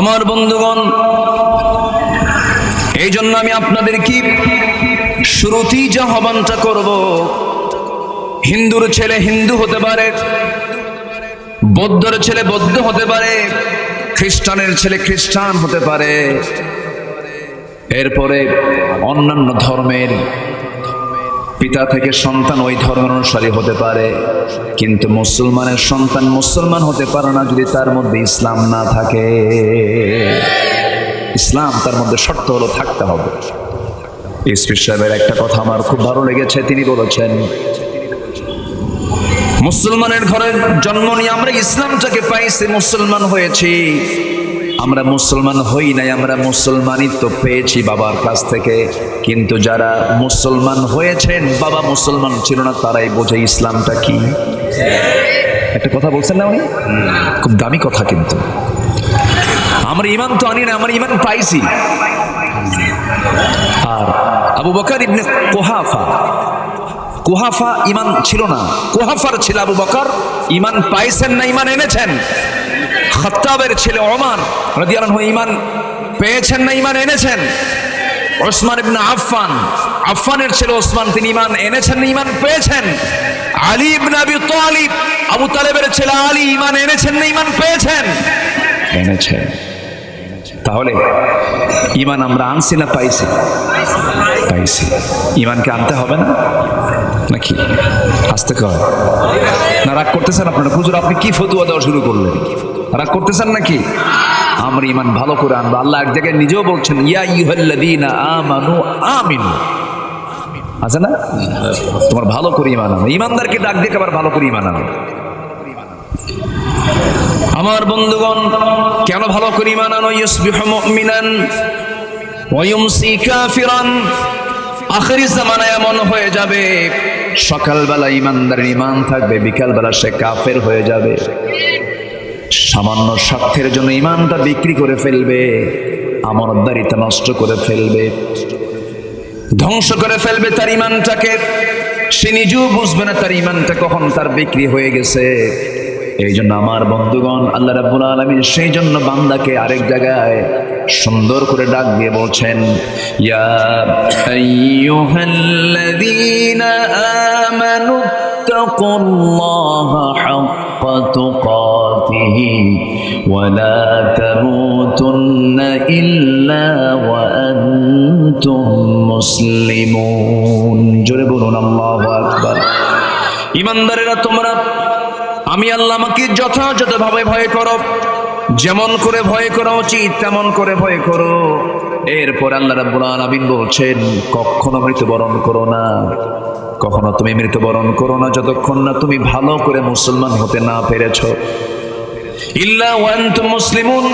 আমার বন্ধুগণ, এই জন্য আমি আপনাদের কি শুরুতেই যে আহ্বানটা করব, হিন্দুর ছেলে হিন্দু হতে পারে, বৌদ্ধর ছেলে বৌদ্ধ হতে পারে, খ্রিস্টানের ছেলে খ্রিস্টান হতে পারে। এরপরে অন্যান্য ধর্মের পিতা থেকে সন্তান ওই ধর্মের অনুসারী হতে পারে। কিন্তু মুসলমানের সন্তান মুসলমান হতে পারে না যদি তার মধ্যে ইসলাম না থাকে। ইসলাম তার মধ্যে শর্ত হলো থাকতে হবে। এসপি সাহেবের একটা কথা আমার খুব ভালো লেগেছে, তিনি বলেছেন, মুসলমানের ঘরে জন্ম নিয়ে আমরা ইসলামটাকে পাইছি মুসলমান হয়েছি। আমরা মুসলমান হই নাই, আমরা মুসলমানই তো পেয়েছি বাবার কাছ থেকে। কিন্তু যারা মুসলমান হয়েছেন, বাবা মুসলমান ছিল না, তারাই বোঝে ইসলামটা কি। একটা কথা বলছেন না উনি? খুব দামি কথা কিন্তু। আমার ইমান তো আনি না, আমার ইমান পাইছি। আর আবু বকার ইবনে কোহাফা কোহাফা ইমান ছিল না। কোহাফার ছিল আবু বকার, ইমান পাইছেন না, ইমান এনেছেন। খত্তাবের ছেলে ওমর রাদিয়াল্লাহু আনহু ইমান পেয়েছেন না ইমান এনেছেন? ওসমান ইবনে আফফান, আফফানের ছেলে ওসমান, তিনি ইমান এনেছেন না ইমান পেয়েছেন? আলী ইবনে আবি তালিব, আবু তালেবের ছেলে আলী ইমান এনেছেন না ইমান পেয়েছেন? এনেছেন। তাহলে ইমান আমরা আনছি না পাইছি? পাইছি। ইমানকে আনতে হবে না? নাকি? আসতে কয় না রাগ করতেছেন আপনারা? হুজুর, আপনি কি ফতুয়া দেওয়া শুরু করলেন? রাগ করতেছেন নাকি? আমরা ইমান ভালো করে আনব। আল্লাহ এক জায়গায় নিজেও বলছেন, ইয়া ইউহাল্লাযীনা আমানু আমিনু। আছে না? তোমার ভালো করে ইমান আনো। ইমানদারকে ডাক দিয়ে আবার ভালো করে ইমান আনো। আমার বন্ধুগণ, কেন ভালো করে ইমান আনো? ইউসবিহু মুমিনান ওয়া ইউমসি কাফিরান। আখেরি জামানায় এমন হয়ে যাবে, সকালবেলা ইমানদারের ইমান থাকবে, বিকালবেলা সে কাফের হয়ে যাবে। সামান্য স্বার্থের জন্য ইমানটা বিক্রি করে ফেলবে আমরদারিতা নষ্ট করে ফেলবে, ধ্বংস করে ফেলবে তার ইমানটাকে সে নিজেও বুঝবে না তার ইমানটা কখন তার বিক্রি হয়ে গেছে। এই জন্য আমার বন্ধুগণ, আল্লাহ রাব্বুল আলামিন সেই জন্য বান্দাকে আরেক জায়গায় সুন্দর করে ডাক দিয়ে বলছেন, ইয়া লা তামুতুন্না ইল্লা ওয়া আনতুম মুসলিমুন জোরে বলুন, আল্লাহু আকবার। ইমানদারেরা, তোমরা, আমি আল্লাহ আমাকে যথাযথভাবে ভয় করো। যেমন করে ভয় করা উচিত, তেমন করে ভয় করো। এরপর আল্লাহ রাব্বুল আলামিন বলছেন, কখনো মৃত্যুবরণ করো না। কখনো তুমি মৃত্যুবরণ করো না যতক্ষণ না তুমি ভালো করে মুসলমান হতে না পেরেছ। মুসলিমুন।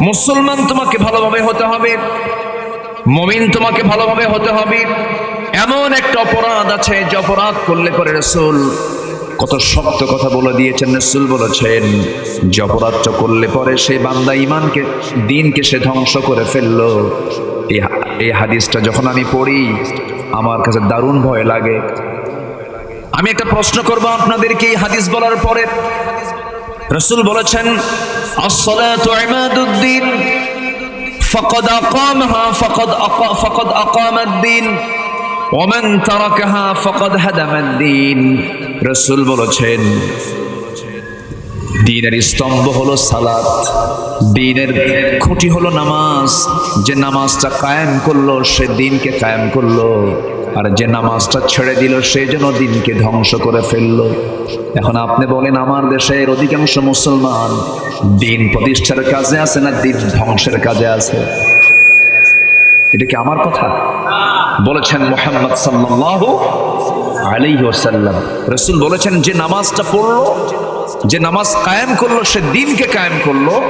মুসলমান তোমাকে ভালোভাবে হতে হবে। মমিন তোমাকে ভালোভাবে হতে হবে। এমন একটা অপরাধ আছে যে অপরাধ করলে পরে রসুল কত শক্ত কথা বলে দিয়েছেন। রসুল বলেছেন, যে অপরাধটা করলে পরে সে বান্দা ইমানকে দিনকে সে ধ্বংস করে ফেলল। এই হাদিসটা যখন আমি পড়ি আমার কাছে দারুণ ভয় লাগে। আমি একটা প্রশ্ন করব আপনাদেরকে, এই হাদিস বলার পরে। রসুল বলেছেন ফকদ ফকদ ফকদ রসুল বলেছেন দিনের স্তম্ভ হলো সালাত। দিনের খুঁটি হলো নামাজ। যে নামাজটা কায়েম করল, সে দিনকে কায়েম করল। আর যে নামাজটা ছেড়ে দিল, সে যেন দিনকে ধ্বংস করে ফেলল। এখন আপনি বলেন, আমার দেশের অধিকাংশ মুসলমান দিন প্রতিষ্ঠার কাজে আছে না দিন ধ্বংসের কাজে আছে? এটা কি আমার কথা? বলেছেন মোহাম্মদ সাল্লাল্লাহু আলাইহি ওয়াসাল্লাম। রাসূল বলেছেন, যে নামাজটা পড়ল যে নামাজ কায়েম করল, সে দিনকে কায়েম করল।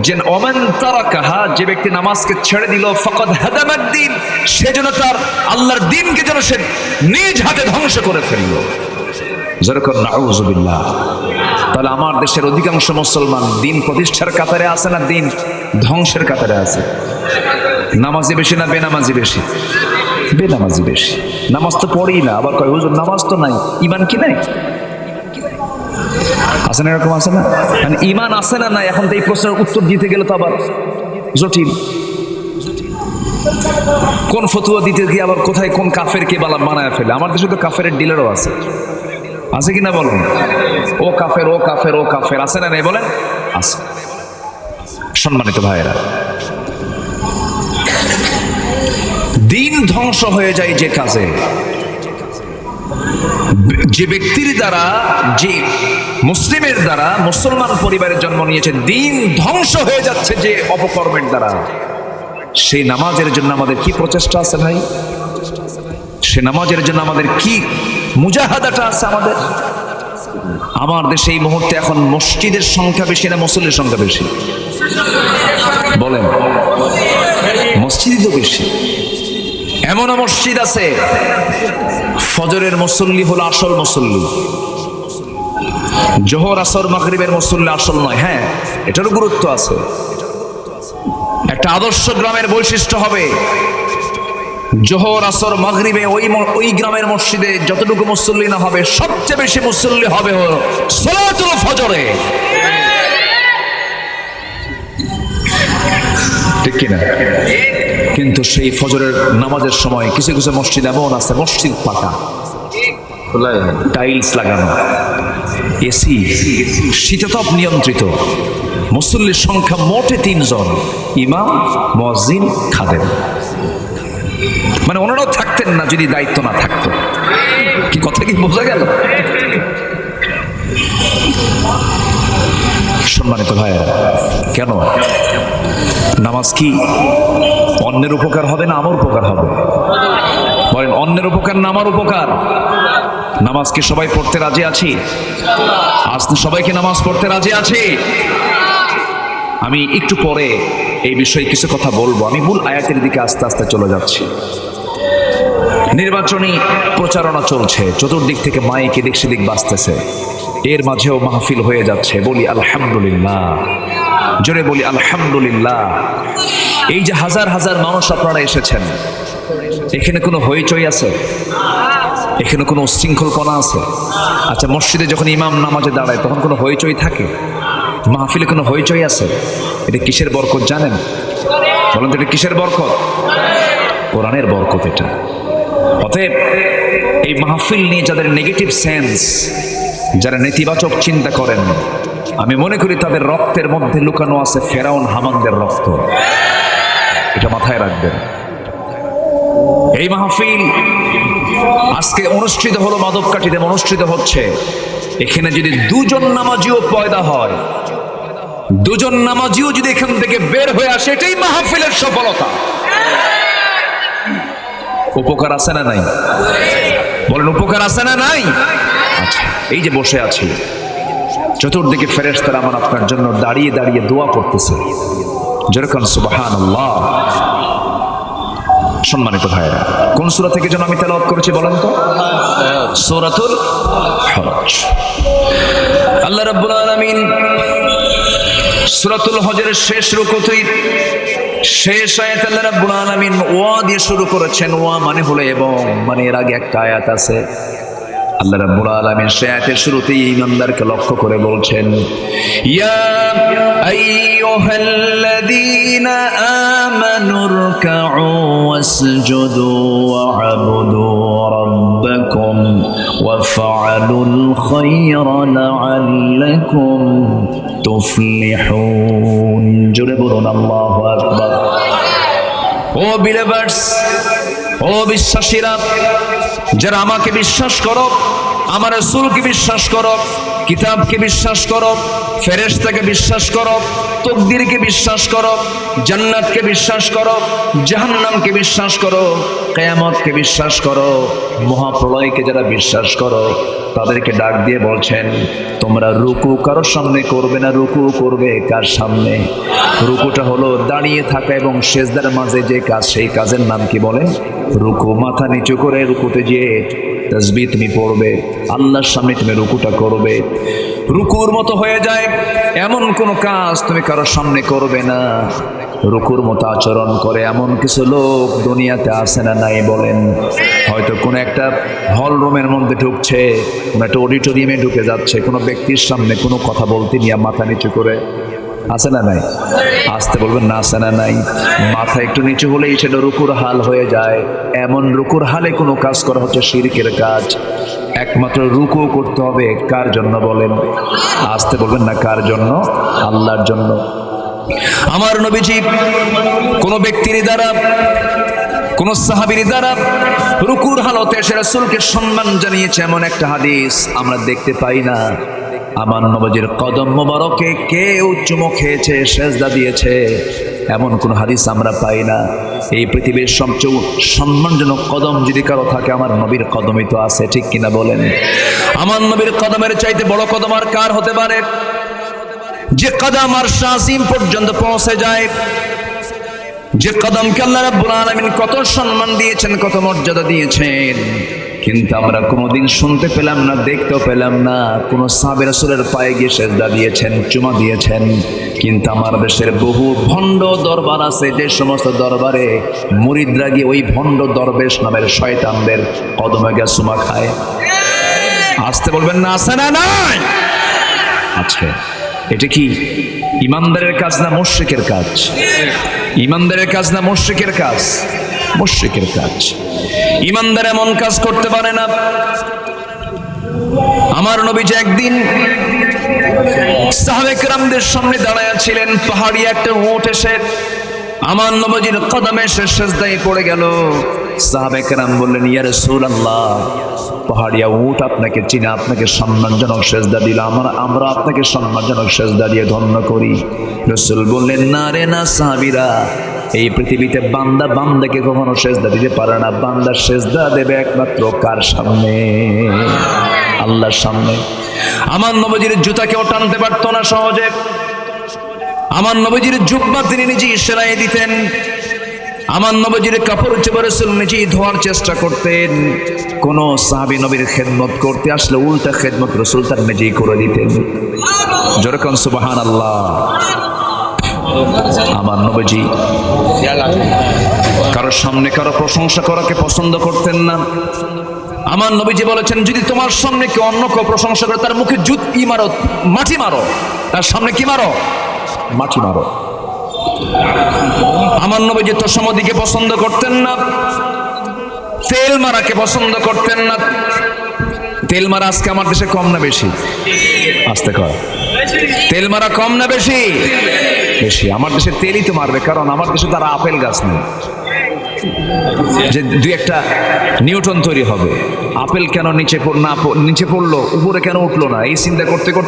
যে ওমান তারাকাহা, যে ব্যক্তি নামাজকে ছেড়ে দিল, ফকদ হাদামাদ দিন, সে যেন তার আল্লাহর দিনকে যেন সে নিজ হাতে ধ্বংস করে ফেলল। যেরকম নাউজুবিল্লাহ। তাহলে আমার দেশের অধিকাংশ মুসলমান দিন প্রতিষ্ঠার কাতারে আছে না দিন ধ্বংসের কাতারে আছে? নামাজি বেশি না বেনামাজি বেশি? বেনামাজি বেশি। নামাজ তো পড়েই না। আবার কয়, হুজুর, নামাজ তো নাই। ইমান কি নাই? আছে না এরকম আছে না? মানে ইমান আছে না না এখন তো এই প্রশ্নের উত্তর দিতে গেলে তো আবার জটিল। কোন ফতুয়া দিতে গিয়ে আবার কোথায় কোন কাফের কে বালা বানায় ফেলে? আমার দেশে তো কাফের ডিলারও আছে। আছে কি না বলুন? ও কাফের ও কাফের ও কাফের। আছে না নেই বলেন? আছে। সম্মানিত ভাইয়েরা, দিন ধ্বংস হয়ে যায় যে কাজে। যে ব্যক্তির দ্বারা, যে মুসলিমের দ্বারা, মুসলমান পরিবারের জন্ম নিয়েছে দিন ধ্বংস হয়ে যাচ্ছে যে অপকর্মের দ্বারা। সেই নামাজের জন্য আমাদের কি প্রচেষ্টা আছে ভাই? সে নামাজের জন্য আমাদের কি মুজাহাদাটা আছে আমাদের? আমার দেশে এই মুহূর্তে এখন মসজিদের সংখ্যা বেশি না মুসল্লির সংখ্যা বেশি? বলেন। মসজিদই তো বেশি। এমনও মসজিদ আছে, ফজরের মুসল্লি হলো আসল মুসল্লি। জোহর, আসর, মাগরিবের মুসল্লি আসল নয়। হ্যাঁ এটারও গুরুত্ব আছে। একটা আদর্শ গ্রামের বৈশিষ্ট্য হবে, জোহর, আসর, মাগরিবে ওই ওই গ্রামের মসজিদে যতটুকু মুসল্লি না হবে, সবচেয়ে বেশি মুসল্লি হবে হলো সলাতুল ফজরে। ঠিক কিনা? কিন্তু সেই ফজরের নামাজের সময় কিছু কিছু মসজিদ এমন আছে মসজিদ পাকা। টাইলস লাগানো এসি শীততাপ নিয়ন্ত্রিত মুসল্লির সংখ্যা মোটে তিনজন ইমাম মসজিদ খাদেম। মানে ওনারাও থাকতেন না যদি দায়িত্ব না থাকতো। কি কথা কি বোঝা গেল? সম্মানিত ভাইয়েরা, কেন? নামাজ কি অন্যের উপকার হবে না আমার উপকার হবে? বলেন, অন্যের উপকার না আমার উপকার? নামাজ কি সবাই পড়তে রাজি আছি? আজ সবাইকে নামাজ পড়তে রাজি আছি। আমি একটু পরে এই বিষয়ে কিছু কথা বলব। আমি মূল আয়াতের দিকে আস্তে আস্তে চলে যাচ্ছি। নির্বাচনী প্রচারণা চলছে, চতুর্দিক থেকে মাইক এদিক সেদিক বাঁচতেছে এর মাঝেও মাহফিল হয়ে যাচ্ছে। বলি আলহামদুলিল্লাহ। জোরে বলি আলহামদুলিল্লাহ। এই যে হাজার হাজার মানুষ আপনারা এসেছেন, এখানে কোনো হইচই আছে? এখানে কোনো উশৃঙ্খলপনা আছে? আচ্ছা মসজিদে যখন ইমাম নামাজে দাঁড়ায়, তখন কোনো হইচই থাকে? মাহফিলে কোনো হইচই আছে? এটা কিসের বরকত জানেন? বলেন তো, এটা কিসের বরকত? কোরআনের বরকত এটা। অতএব এই মাহফিল নিয়ে যাদের নেগেটিভ সেন্স যারা নেতিবাচক চিন্তা করেন, আমি মনে করি তাদের রক্তের মধ্যে লুকানো আছে ফেরাউন হামানদের রক্ত। এটা মাথায় রাখবেন। এই মাহফিল আজকে অনুষ্ঠিত হলো মাদবকাঠিতে অনুষ্ঠিত হচ্ছে। এখানে যদি দুজন নামাজিও পয়দা হয়, দুজন নামাজিও যদি এখান থেকে বের হয়ে আসে, এটাই মাহফিলের সফলতা। উপকার আছে না নাই? বলেন, উপকার আছে না নাই? এই যে বসে আছি চতুর্দিকে ফেরেশতারা আমার আপনার জন্য দাঁড়িয়ে দাঁড়িয়ে দোয়া করতেছে যেরকম সুবাহান সম্মানিত ভাইরা কোন সূরা থেকে যেন আমি তেলাওয়াত করেছি বলেন তো? সূরাতুল হজ আল্লাহ রাব্বুল আলামিন সূরাতুল হজের শেষ রুকুতেই শেষ আয়াত আল্লাহ রাব্বুল আলামিন ওয়া দিয়ে শুরু করেছেন, ওয়া মানে হলো এবং মানে এর আগে একটা আয়াত আছে। আল্লাহ রাব্বুল আলামিন সে আয়াতের শুরুতেই ইমানদারকে লক্ষ্য করে বলছেন, ইয়া আইয়ুহাল্লাযীনা আমানু রকাউ ওয়াসজুদু ওয়া'বুদু রাব্বাকুম ওয়াফআলুল খায়রা লা'আল্লাকুম তুফলিহুন। জোরে বলুন, আল্লাহু আকবার। ও বিলেভার্স ও বিশ্বাসীরা যারা আমাকে বিশ্বাস করো আমার রসুলকে বিশ্বাস করো, কিতাবকে বিশ্বাস করো, ফেরেশতাকে বিশ্বাস করো, তকদিরকে বিশ্বাস করো, জান্নাতকে বিশ্বাস করো, জাহান্নামকে বিশ্বাস করো, কেয়ামতকে বিশ্বাস করো, মহাপ্রলয়কে যারা বিশ্বাস করো, তাদেরকে ডাক দিয়ে বলছেন, তোমরা রুকু কারোর সামনে করবে না, রুকু করবে কার সামনে? রুকুটা হলো দাঁড়িয়ে থাকা এবং শেষদার মাঝে যে কাজ, সেই কাজের নাম কি বলেন রুকু মাথা নিচু করে রুকুতে যেয়ে তসবি তুমি পড়বে, আল্লাহর সামনে তুমি রুকুটা করবে। রুকুর মতো হয়ে যায়, এমন কোনো কাজ তুমি কারোর সামনে করবে না। রুকুর মতো আচরণ করে এমন কিছু লোক দুনিয়াতে আসে না নাই বলেন। হয়তো কোনো একটা হল রুমের মধ্যে ঢুকছে, কোনো একটা অডিটোরিয়ামে ঢুকে যাচ্ছে, কোনো ব্যক্তির সামনে কোনো কথা বলতে নিয়ে মাথা নিচু করে। আছে না নাই? আসতে বলবেন, না আছে না নাই? মাথা একটু নিচু হলেই সেটা রুকুর হাল হয়ে যায়। এমন রুকুর হালে কোনো কাজ করা হচ্ছে শিরকের কাজ। একমাত্র রুকু করতে হবে, কার জন্য বলেন? আসতে বলবেন না কার জন্য? আল্লাহর জন্য। আমার নবীজি কোনো ব্যক্তির দ্বারা, কোন সাহাবির দ্বারা রুকুর হালতে সে রাসূলকে সম্মান জানিয়েছে, এমন একটা হাদিস আমরা দেখতে পাই না। আমার নবজির কদম মোবারকে কে চুমো খেয়েছে, সেজদা দিয়েছে। এমন কোন হাদিস আমরা পাই না। এই পৃথিবীর সবচেয়ে সম্মানজনক কদম যদি কারও থাকে, আমার নবীর কদমই তো আছে, ঠিক কিনা বলেন? আমার নবীর কদমের চাইতে বড় কদম আর কার হতে পারে? যে কদম আর শাসিম পর্যন্ত পৌঁছে যায়। যে কদমকে আল্লাহ রাব্বুল আলামিন কত সম্মান দিয়েছেন, কত মর্যাদা দিয়েছেন। কিন্তু আমরা কোনোদিন শুনতে পেলাম না, দেখতেও পেলাম না। কোন সাবের রাসূলের পায়ে গিয়ে সেজদা দিয়েছেন, চুমা দিয়েছেন। কিন্তু আমার দেশের বহু ভণ্ড দরবার আছে, যে সমস্ত দরবারে মুরিদরা গিয়ে ওই ভণ্ড দরবেশ নামের শয়তানদের কদমে গিয়ে চুমা খায়। আসতে বলবেন না আছে না, নাই! আচ্ছা এটা কি ইমানদারের কাজ না মুশ্রিকের কাজ? ইমানদারের কাজ না মুশ্রিকের কাজ? মুশ্রিকের কাজ। ইমানদার এমন কাজ করতে পারে না। আমার নবী যে একদিন সাহাবেকরামদের সামনে দাঁড়ায় ছিলেন, পাহাড়ি একটা উঠ এসে আমার নবজির কদমে সে সেজদায় পড়ে গেল। সাহাবেকরাম বললেন, ইয়া রাসূলুল্লাহ পাহাড়িয়া উট আপনাকে চিনে, আপনাকে সম্মানজনক সেজদা দিল। আমরা আমরা আপনাকে সম্মানজনক সেজদা দিয়ে ধন্য করি। রসুল বললেন, না রে, না সাহাবিরা এই পৃথিবীতে বান্দা বান্দাকে কখনো সেজদা দিতে পারে না। বান্দা সেজদা দেবে একমাত্র কার সামনে? আল্লাহর সামনে। আমার নবজির জুতা কেউ টানতে পারতো না সহজে। আমার নবজির জুব্বা তিনি নিজেই সেলাই দিতেন। আমার নবজির কাপড় চেপড়ে নিজেই ধোয়ার চেষ্টা করতেন। কোন সাহাবি নবীর খেদমত করতে আসলে উল্টা খেদমত রসুল তার নিজেই করে দিতেন। যেরকম সুবাহান আল্লাহ আমার নবীজি কারও সামনে কারও প্রশংসা করাকে পছন্দ করতেন না। আমার নবীজি বলেছেন, যদি তোমার সামনে কেউ অন্য কেউ প্রশংসা করে, তার মুখে জুত মারো, মাটি মারো। তার সামনে কি মারো? মাটি মারো। আমার নবীজি তো সমাধিকে পছন্দ করতেন না। তেল মারাকে পছন্দ করতেন না। তেল মারা আজকে আমার দেশে কম না বেশি? আস্তে কর। তেল মারা কম না বেশি? বেশি। আমার দেশে তেলই তো মারবে, কারণ আমার দেশে তারা আপেল গাছ নেই। যে দুই একটা নিউটন তৈরি হবে। আপেল কেন নিচে না নিচে পড়ল, উপরে কেন উঠল না? এই চিন্তা করতে করতে